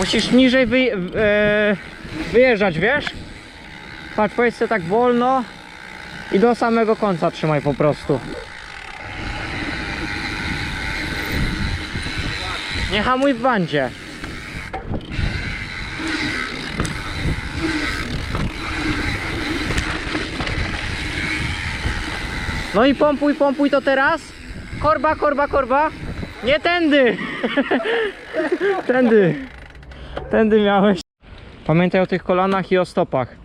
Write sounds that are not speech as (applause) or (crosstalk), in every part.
Musisz niżej wy, e, wyjeżdżać, wiesz? Patrz, pojedź sobie tak wolno i do samego końca trzymaj po prostu. Nie hamuj w bandzie. No i pompuj, pompuj to teraz. Korba, korba, korba. Nie tędy. (laughs) tędy. Tędy miałeś. Pamiętaj o tych kolanach i o stopach.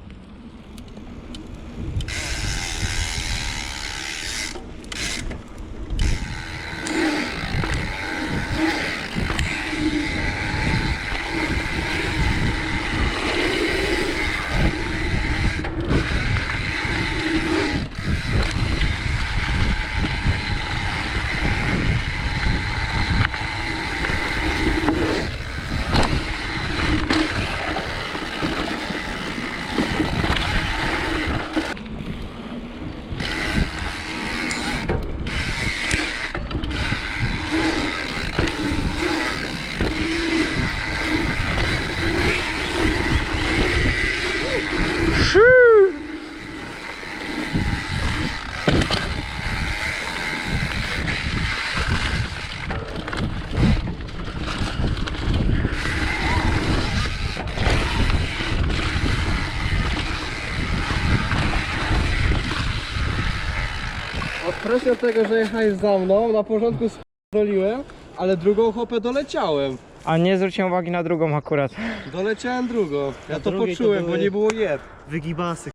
Od tego, że jechałeś za mną, na początku doliłem, ale drugą hopę doleciałem. A nie zwróciłem uwagi na drugą akurat. Doleciałem drugą. Ja Na to drugiej to poczułem, bo nie było jeb. Wygibasy.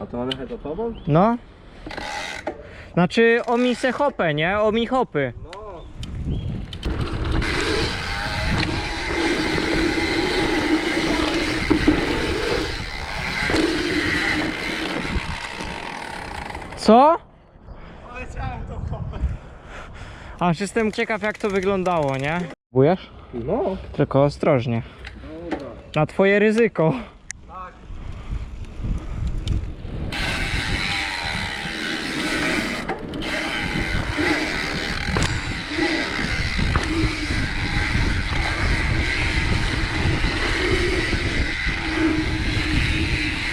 A to jechać za tobą? No. Znaczy omi se hopę, nie? Omi hopy. No. Co? Doleciałem tą hopę. Aż jestem ciekaw jak to wyglądało, nie? Bujesz? No. Tylko ostrożnie. Dobra. Na twoje ryzyko. Tak.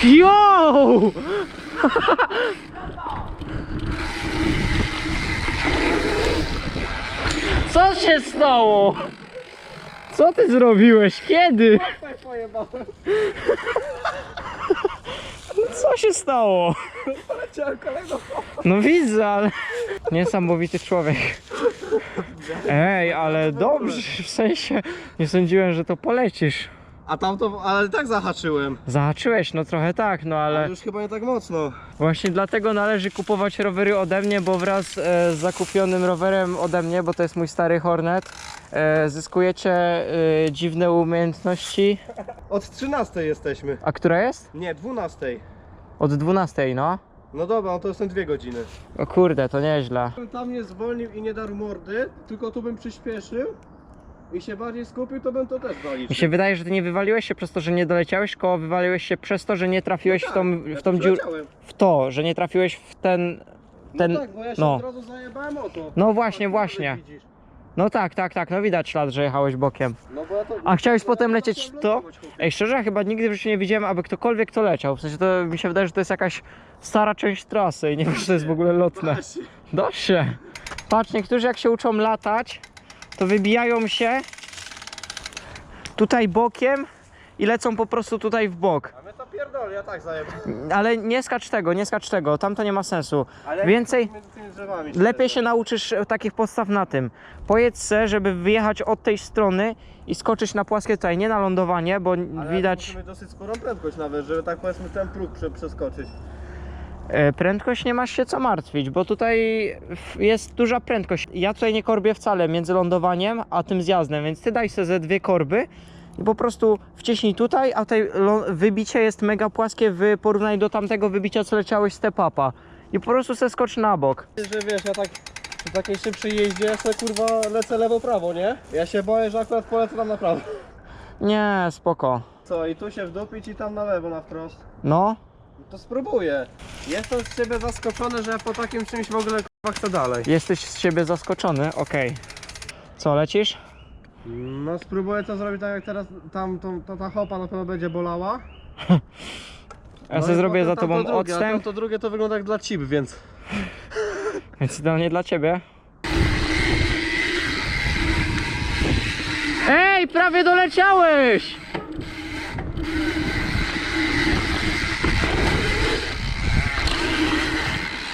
Yo! (laughs) Co się stało? Co ty zrobiłeś? Kiedy? Co się stało? No widzę, ale... Niesamowity człowiek. Ej, ale dobrze, w sensie nie sądziłem, że to polecisz. A tamto, ale tak zahaczyłem. Zahaczyłeś, no trochę tak, no Ale ale już chyba nie tak mocno. właśnie dlatego należy kupować rowery ode mnie, bo wraz e, z zakupionym rowerem ode mnie, bo to jest mój stary Hornet, e, zyskujecie e, dziwne umiejętności. Od 13 jesteśmy. A która jest? Nie, 12. Od 12, no. No dobra, no to są dwie godziny. O kurde, to nieźle. Bym tam nie zwolnił i nie darł mordy, tylko tu bym przyspieszył i się bardziej skupił, to bym to też Mi zaliczył. się wydaje, że ty nie wywaliłeś się przez to, że nie doleciałeś, tylko wywaliłeś się przez to, że nie trafiłeś w tą, w tą dziurę. Przeleciałem. W to, że nie trafiłeś w ten. ten No tak, bo ja się no. od razu zajebałem o to. No właśnie, właśnie. widzisz. No tak, tak, tak, no widać ślad, że jechałeś bokiem. No bo ja to... A chciałeś ja potem to lecieć to? chłopie. Ej, szczerze, ja chyba nigdy w życiu nie widziałem, aby ktokolwiek to leciał. W sensie to mi się wydaje, że to jest jakaś stara część trasy i nie wiem, czy to jest w ogóle lotne. Właśnie. Da się. Patrz, niektórzy jak się uczą latać, to wybijają się tutaj bokiem i lecą po prostu tutaj w bok. A my to pierdoli, ja tak zajebałem. Ale nie skacz tego, nie skacz tego, tam to nie ma sensu. Ale Więcej- między tymi drzewami. Lepiej się nauczysz e, takich podstaw na tym. Pojedź se, żeby wyjechać od tej strony i skoczyć na płaskie tutaj, nie na lądowanie, bo Ale widać musimy dosyć sporą prędkość nawet, żeby tak powiedzmy ten próg prze, przeskoczyć. E, prędkość, nie masz się co martwić, bo tutaj jest duża prędkość. Ja tutaj nie korbię wcale między lądowaniem a tym zjazdem, więc ty daj sobie ze dwie korby i po prostu wciśnij tutaj, a tutaj wybicie jest mega płaskie w porównaniu do tamtego wybicia, co leciałeś step upa. I po prostu se skocz na bok. Że wiesz, ja tak przy takiej szybszej jeździe ja sobie kurwa lecę lewo-prawo, nie? Ja się boję, że akurat polecę tam na prawo. Nie, spoko. Co, i tu się wdupić i tam na lewo na wprost. No To spróbuję. Jestem z siebie zaskoczony, że ja po takim czymś w ogóle kurwa chcę dalej. Jesteś z siebie zaskoczony? Okej. Co, lecisz? No spróbuję to zrobić tak jak teraz, tam to, to ta hopa na pewno będzie bolała. (laughs) Ja No sobie zrobię za tobą tamto drugie, a odstęp, To drugie to wygląda jak dla cip, więc... (laughs) więc idealnie dla ciebie. Ej, prawie doleciałeś!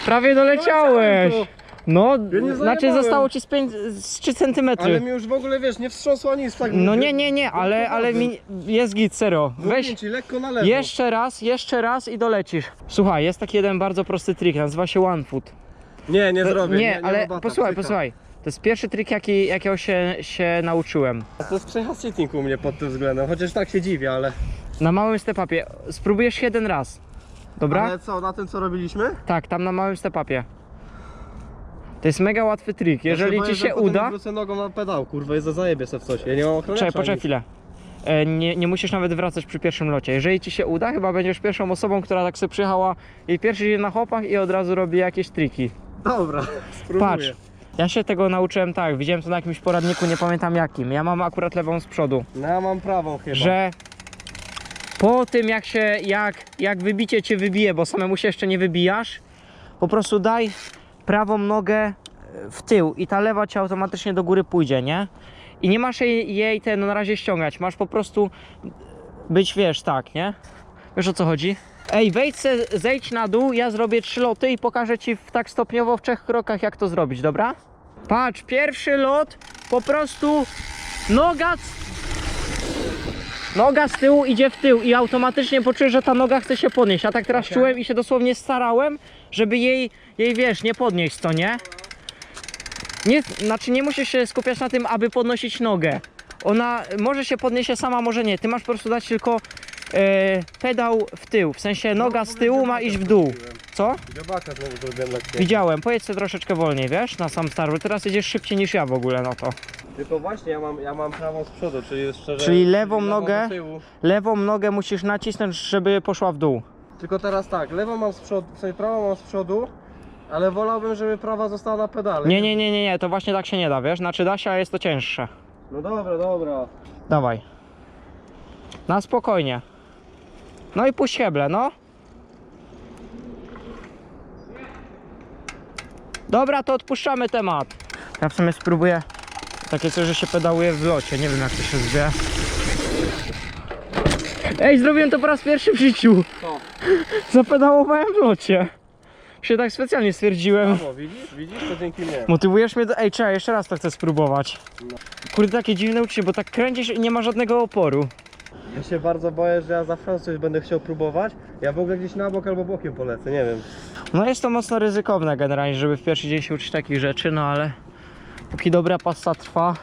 Prawie doleciałeś! Doleciałem No, nie znaczy zajebałem. zostało ci z, 5, z 3 cm. Ale mi już w ogóle, wiesz, nie wstrząsło nic tak... No nie, nie, nie, ale, ale mi jest git, serio. Weź Weź ci lekko na lewo. jeszcze raz, jeszcze raz i dolecisz. Słuchaj, jest taki jeden bardzo prosty trik, nazywa się one foot. Nie, nie To- zrobię. nie, nie ale robota, posłuchaj, psycha. posłuchaj. To jest pierwszy trik, jaki, jakiego się, się nauczyłem. To jest przejazd cheating u mnie pod tym względem, chociaż tak się dziwię, ale... Na małym step-upie. Spróbujesz jeden raz. Dobra? Ale co, na tym co robiliśmy? Tak, tam na małym step-upie. To jest mega łatwy trik. Ja Jeżeli boję, ci że się potem uda. wrócę nogą na pedał, kurwa, i za- zajebie se w coś. Ja nie mam ochroniarza. Czekaj, poczekaj chwilę. E, Nie, nie musisz nawet wracać przy pierwszym locie. Jeżeli ci się uda, chyba będziesz pierwszą osobą, która tak sobie przyjechała i pierwszy dzień na chopach i od razu robi jakieś triki. Dobra, (laughs) spróbuję. Patrz, ja się tego nauczyłem tak, widziałem to na jakimś poradniku, nie pamiętam jakim. Ja mam akurat lewą z przodu. No ja mam prawą chyba. że po tym jak się, jak, jak wybicie cię wybije, bo samemu się jeszcze nie wybijasz, po prostu daj prawą nogę e, w tył i ta lewa cię automatycznie do góry pójdzie, nie? I nie masz jej, jej no na razie ściągać, masz po prostu być, wiesz, tak, nie? Wiesz o co chodzi? Ej, wejdź se, zejdź na dół, ja zrobię trzy loty i pokażę ci w, tak stopniowo w trzech krokach jak to zrobić, dobra? Patrz, pierwszy lot, po prostu noga Noga z tyłu idzie w tył i automatycznie poczuję, że ta noga chce się podnieść. Ja tak teraz Okej. czułem i się dosłownie starałem, żeby jej, jej wiesz, nie podnieść, to nie? Nie, znaczy nie musisz się skupiać na tym, aby podnosić nogę. Ona może się podniesie sama, może nie. Ty masz po prostu dać tylko e, pedał w tył. W sensie noga z tyłu ma iść w dół. Co? Dziobaka znowu zrobiłem lekkie. Widziałem, pojedź troszeczkę wolniej, wiesz, na sam start, teraz jedziesz szybciej niż ja w ogóle, no to. Tylko właśnie ja mam, ja mam prawą z przodu, czyli szczerze... Czyli lewą nogę? do tyłu. Lewą nogę musisz nacisnąć, żeby poszła w dół. Tylko teraz tak, lewą mam z przodu, w sensie prawą mam z przodu, ale wolałbym, żeby prawa została na pedale. Nie, nie, nie, nie, nie, to właśnie tak się nie da, wiesz? Znaczy da się, ale jest to cięższe. No dobra, dobra. Dawaj. Na spokojnie. No i puść heble, no. Dobra, to odpuszczamy temat. Ja w sumie spróbuję takie coś, że się pedałuje w locie. Nie wiem jak to się zwie. Ej, zrobiłem to po raz pierwszy w życiu. Co? (laughs) Zapedałowałem w locie. Się tak specjalnie stwierdziłem. Brawo, widzisz? Widzisz? To dzięki mnie. Motywujesz mnie do... Ej, czekaj, jeszcze raz to chcę spróbować. No. Kurde, takie dziwne uczucie, bo tak kręcisz i nie ma żadnego oporu. Ja się bardzo boję, że ja zawsze coś będę chciał próbować. Ja w ogóle gdzieś na bok albo bokiem polecę, nie wiem. No jest to mocno ryzykowne generalnie, żeby w pierwszy dzień się uczyć takich rzeczy, no ale póki dobra pasta trwa.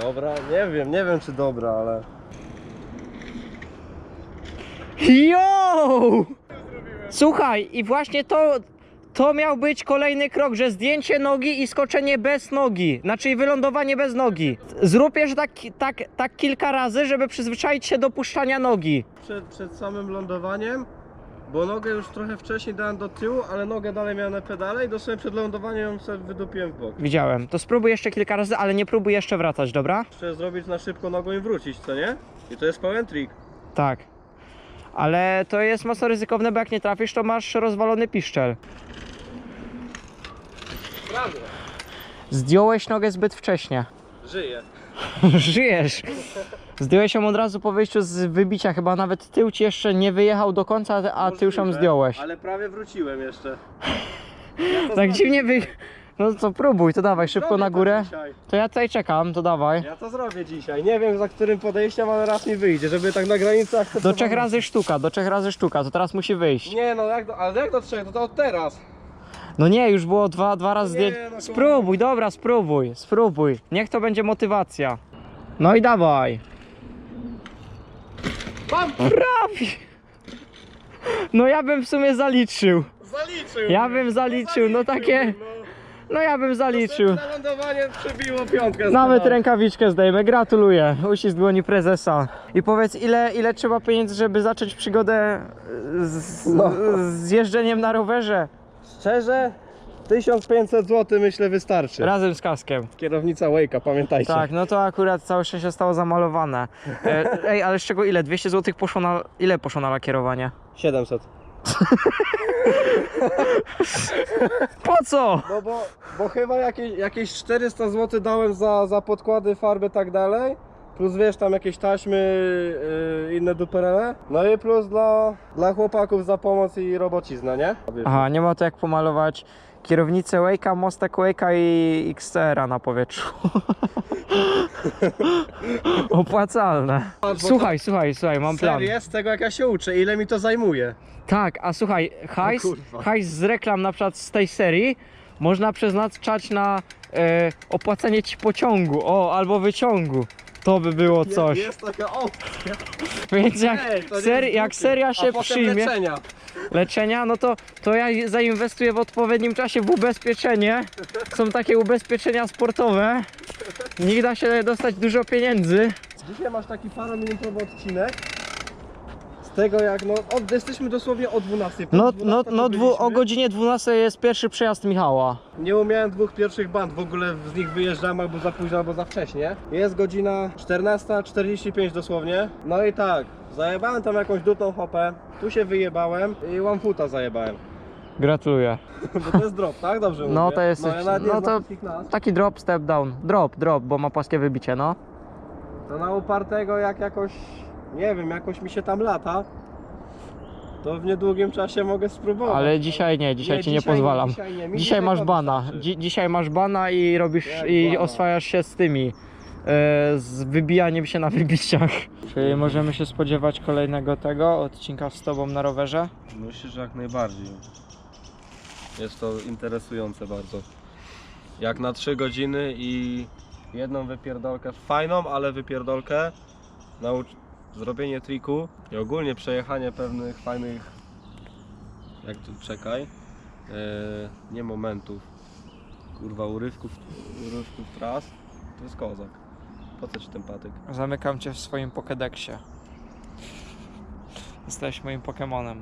Dobra, nie wiem, nie wiem czy dobra, ale... Yo! Słuchaj, i właśnie to, to miał być kolejny krok, że zdjęcie nogi i skoczenie bez nogi, znaczy wylądowanie bez nogi. Zrób jeszcze tak, tak, tak kilka razy, żeby przyzwyczaić się do puszczania nogi. Przed, przed samym lądowaniem, bo nogę już trochę wcześniej dałem do tyłu, ale nogę dalej miałem na pedale i dosłownie przed lądowaniem ją sobie wydupiłem w bok. Widziałem. To spróbuj jeszcze kilka razy, ale nie próbuj jeszcze wracać, dobra? Muszę zrobić na szybko nogą i wrócić, co nie? I to jest pełen trik. Tak. Ale to jest mocno ryzykowne, bo jak nie trafisz, to masz rozwalony piszczel. Prawda. Zdjąłeś nogę zbyt wcześnie. Żyję. (laughs) Żyjesz. Zdjąłeś ją od razu po wyjściu z wybicia, chyba nawet tył ci jeszcze nie wyjechał do końca, a ty już ją Możliwe, zdjąłeś. Ale prawie wróciłem jeszcze. Ja to (laughs) Tak zrobię. dziwnie wy... No to próbuj, to dawaj, szybko na to górę. dzisiaj. To ja tutaj czekam, to dawaj. Ja to zrobię dzisiaj. Nie wiem za którym podejściem, ale raz mi wyjdzie, żeby tak na granicy Do akceptować. trzech razy sztuka, do trzech razy sztuka, to teraz musi wyjść. Nie no, jak do, ale jak do trzech? To, to od teraz. No nie, już było dwa, dwa razy zdjęć. no Spróbuj, dobra, spróbuj, spróbuj. Niech to będzie motywacja. No i dawaj. Mam! Prawie. No ja bym w sumie zaliczył. Zaliczył! Ja bym zaliczył, no takie- No ja bym zaliczył. Na lądowanie przebiło piątkę. z Nawet rękawiczkę zdejmę, gratuluję. Uścisk dłoni prezesa. I powiedz, ile, ile trzeba pieniędzy, żeby zacząć przygodę z, No. z jeżdżeniem na rowerze? Szczerze, 1500 zł myślę wystarczy. Razem z kaskiem. Kierownica Wake'a, pamiętajcie. Tak, no to akurat całe szczęście zostało zamalowane. (laughs) E, ej, ale z czego ile? 200 zł poszło na... Ile poszło na lakierowanie? 700. (laughs) Po co? No bo, bo chyba jakieś, jakieś 400 zł dałem za, za podkłady, farby tak dalej. Plus wiesz tam jakieś taśmy, yy, inne duperele. No i plus dla, dla chłopaków za pomoc i robocizna, nie? Aha, nie ma to jak pomalować kierownicę Wake'a, mostek Wake'a i XTR-a na powietrzu. (laughs) Opłacalne. Słuchaj, słuchaj, słuchaj, mam plan. Serię z tego jak ja się uczę, ile mi to zajmuje. Tak, a słuchaj, hajs, kurwa. hajs z reklam na przykład z tej serii można przeznaczać na e, opłacenie ci pociągu, o, albo wyciągu. To by było coś. Jest taka opcja. Więc jak, Ej, to nie ser, jest jak głupie. seria się A potem przyjmie leczenia. leczenia, no to, to ja zainwestuję w odpowiednim czasie w ubezpieczenie. Są takie ubezpieczenia sportowe. Niech da się dostać dużo pieniędzy. Dzisiaj masz taki parominutowy odcinek. Tego jak no, od, jesteśmy dosłownie o 12. Po No, 12 no, tu no dwu, o byliśmy. godzinie 12 jest pierwszy przejazd Michała. Nie umiałem dwóch pierwszych band, w ogóle z nich wyjeżdżam albo za późno, albo za wcześnie. Jest godzina 14.45 dosłownie. No i tak, zajebałem tam jakąś dutą hopę, tu się wyjebałem i foota zajebałem. Gratuluję. (laughs) Bo to jest drop, tak? Dobrze No mówię? to jest- No, ja nawet nie no znam to- wszystkich nazw. Taki drop, step down. Drop, drop, bo ma płaskie wybicie, no. To na upartego jak jakoś, nie wiem, jakoś mi się tam lata, to w niedługim czasie mogę spróbować. Ale dzisiaj nie, dzisiaj ci nie dzisiaj pozwalam. Dzisiaj, nie. Mi Dzisiaj masz bana. wystarczy. Dzi dzisiaj masz bana i robisz Jak i bana? oswajasz się z tymi. e, Z wybijaniem się na wybiciach. Czyli możemy się spodziewać kolejnego tego odcinka z tobą na rowerze? Myślę, że jak najbardziej. Jest to interesujące bardzo. Jak na 3 godziny i jedną wypierdolkę, fajną, ale wypierdolkę, naucz zrobienie triku i ogólnie przejechanie pewnych fajnych, jak tu, czekaj, e, nie momentów, kurwa urywków, urywków tras, to jest kozak. Po co ci ten patyk? Zamykam cię w swoim Pokédexie. Jesteś moim Pokémonem.